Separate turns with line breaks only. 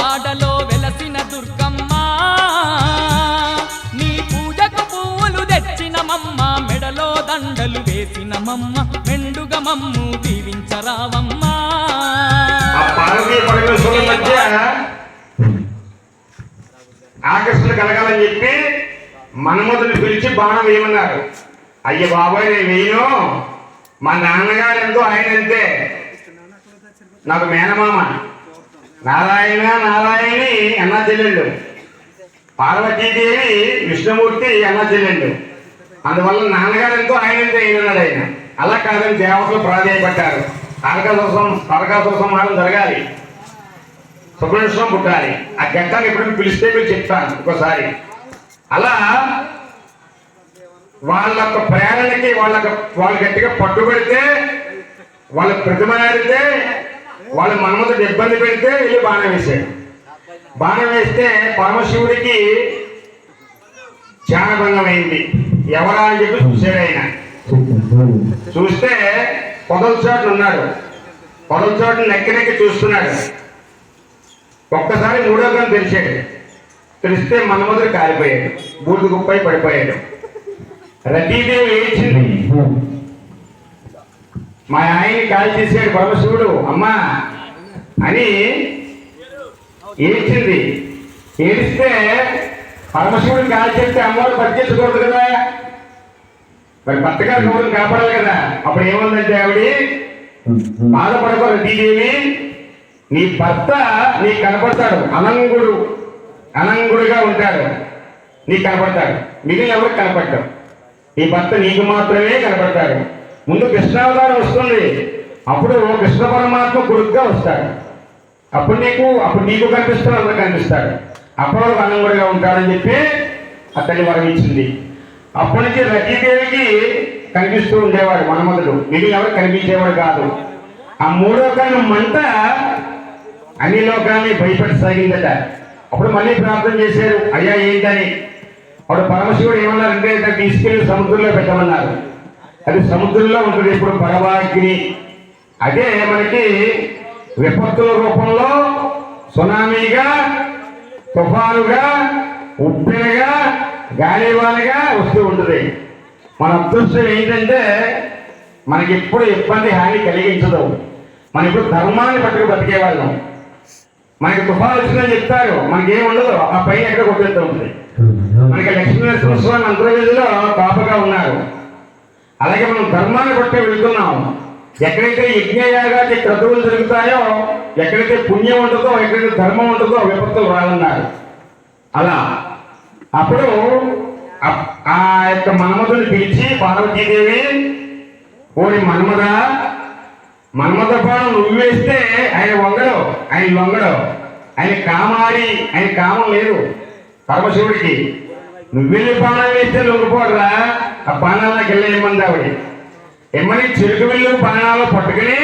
వాడలో వెలసిన దుర్గమ్మ. నీ పూజకు
పువ్వులు తెచ్చినమమ్మ మెడలో దండలు వేసినమమ్మ మెండుగ మమ్ము దీవించరావమ్మ. ఆకర్షణ కలగాలని చెప్పి మన్మధుని పిలిచి బాణం వేయమన్నారు. అయ్య బాబాయ్ నేను వేయను. మా నాన్నగారు ఎంతో ఆయన అంతే. నాకు మేనమామ. నారాయణ నారాయణి అన్న చెల్లెళ్ళు పార్వతీదేవి విష్ణుమూర్తి అన్న చెల్లెళ్ళు అందువల్ల నాన్నగారు ఎంతో ఆయన అంతే ఈయనన్నాడు ఆయన. అలా కాదని దేవతలు ప్రాధాయపడ్డారు. తారకాసం తారకాసుర సంహారం జరగాలి. సుబ్రహ్మణ్యం పుట్టాలి. ఆ గంటని ఎప్పుడు పిలిస్తే మీరు చెప్తాను ఒకసారి. అలా వాళ్ళ యొక్క ప్రేరణకి వాళ్ళ వాళ్ళు గట్టిగా పట్టుబడితే వాళ్ళ ప్రతిమ ఆడితే వాళ్ళ మన్మతుడు ఇబ్బంది పెడితే వెళ్ళి బాణం వేశాడు బాణం వేస్తే పరమశివుడికి ధ్యానభంగం అయింది. ఎవరా అని చెప్పి చూశాడు ఆయన. చూస్తే పొదల చోటు ఉన్నాడు. పొదల చోటు నెక్కి నెక్కి చూస్తున్నాడు. ఒక్కసారి మూడో గంట తెలిసాడు. తెలిస్తే మన్మధుడు కాలిపోయాడు. బూడిద గుప్పై పడిపోయాడు. రతీదేవి ఏడ్చింది. మా ఆయన్ని కాల్ చేశాడు పరమశివుడు అమ్మా. అని ఏడ్చింది. ఏడిస్తే పరమశివుడిని కాల్ చేస్తే అమ్మవారు పట్టించకూడదు కదా. మరి భర్త గారి గౌరవం కాపాడాలి కదా. అప్పుడు ఏముందంటే ఆవిడ బాధపడకూడదు దీదేవి నీ భర్త నీకు కనపడతాడు అనంగుడు అనంగుడుగా ఉంటాడు నీకు కనపడతాడు. మిగిలిన ఎవరికి కనపడతాడు నీ భర్త నీకు మాత్రమే కనపడతాడు. ముందు కృష్ణావతారం వస్తుంది. అప్పుడు కృష్ణ పరమాత్మ గురుగ్గా వస్తాడు. అప్పుడు నీకు అప్పుడు నీకు కనిపిస్తాడు అందరు కనిపిస్తాడు. అప్పటి అన్నంగుడిగా ఉంటాడని చెప్పి అతన్ని వరం ఇచ్చింది అప్పటి నుంచి రతీదేవికి కనిపిస్తూ ఉండేవాడు మన్మధుడు మిగిలిన ఎవరు కనిపించేవాడు కాదు. ఆ మూడో కన్ను మంట అన్ని లోకాన్ని భయపెట్టసాగిందట. అప్పుడు మళ్ళీ ప్రార్థన చేశారు. అయ్యా ఏంటని? అప్పుడు పరమశివుడు ఏమన్నారంటే అంటే తీసుకెళ్ళి సముద్రంలో పెట్టమన్నారు. అది సముద్రంలో ఉంటుంది ఇప్పుడు పరవాగ్ని అదే మనకి విపత్తుల రూపంలో సునామీగా తుఫానుగా ఉప్పెనగా గాలివానగా వస్తూ ఉంటుంది. మన అదృష్టం ఏంటంటే మనకి ఎప్పుడు ఇబ్బంది హాని కలిగించదు. మనం ఇప్పుడు ధర్మాన్ని పట్టుకు బతికే వాళ్ళం మనకి తుఫాను వచ్చిందని చెప్తారు. మనకి ఉండదు. ఆ పైన ఎక్కడ కొట్టేస్తూ ఉంటుంది. మనకి లక్ష్మీ నరసింహస్వామి అంతర్వేదిలో కాపగా ఉన్నారు. అలాగే మనం ధర్మాన్ని బట్టే వెళ్తున్నాం. ఎక్కడైతే యజ్ఞయాగాది క్రతువులు జరుగుతాయో ఎక్కడైతే పుణ్యం ఉంటుందో ఎక్కడైతే ధర్మం ఉంటుందో విపత్తులు రాలన్నారు. అలా. అప్పుడు ఆ- ఆ యొక్క మన్మధుని పిలిచి పార్వతీదేవి ఓరి మన్మద మన్మథ బాణం నువ్వు వేస్తే ఆయన వంగడు ఆయన లొంగడు. ఆయన కామారి ఆయన కామం లేదు పరమశివుడికి. నువ్వు వెళ్ళి బాణం వేస్తే లొంగిపోడరా? ఆ బాణాలకు వెళ్ళి ఇమ్మంది ఆవిడ? ఎమ్మని చెరుకు విల్లు బాణాలు పట్టుకుని